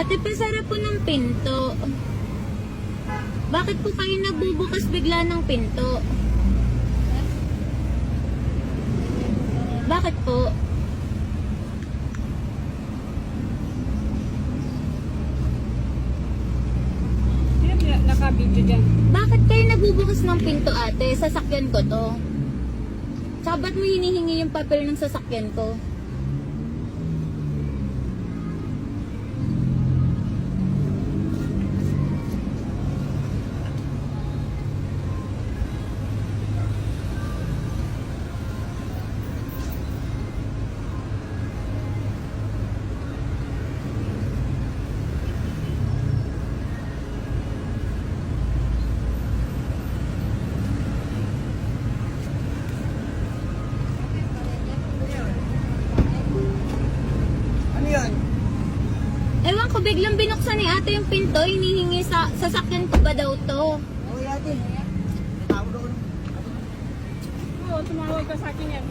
Ate, pasara po ng pinto. Bakit po kayo nagbubukas bigla ng pinto? Bakit po? Naka-video dyan? Bakit kayo nagbubukas ng pinto, ate? Sasakyan ko to. Tsaka ba't mo hinihingi yung papel ng sasakyan ko? Ewan ko, biglang binuksan ni ate yung pinto, hinihingi sa sasakyan ko ba daw to? Okay ate. Oo, tumawag ka sa akin yan.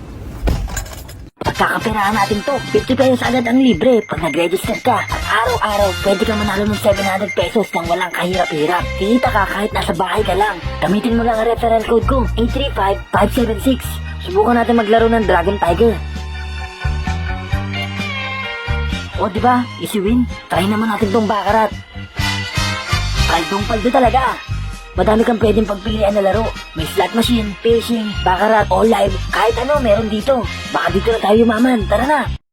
Pagkakapirahan natin to, 50 pesos agad ang libre pag nag-register ka. At araw-araw, pwede kang manalo ng 700 pesos nang walang kahirap-hirap. Kita ka kahit nasa bahay ka lang. Gamitin mo lang ang referral code ko, 835576. Subukan natin maglaro ng Dragon Tiger. O di ba, easy win. Try naman natin tong bakarat. Paldong paldo talaga. Madami kang pwedeng pagpilian na laro. May slot machine, fishing, baccarat, all live, kahit ano meron dito. Baka dito na tayo maman. Tara na!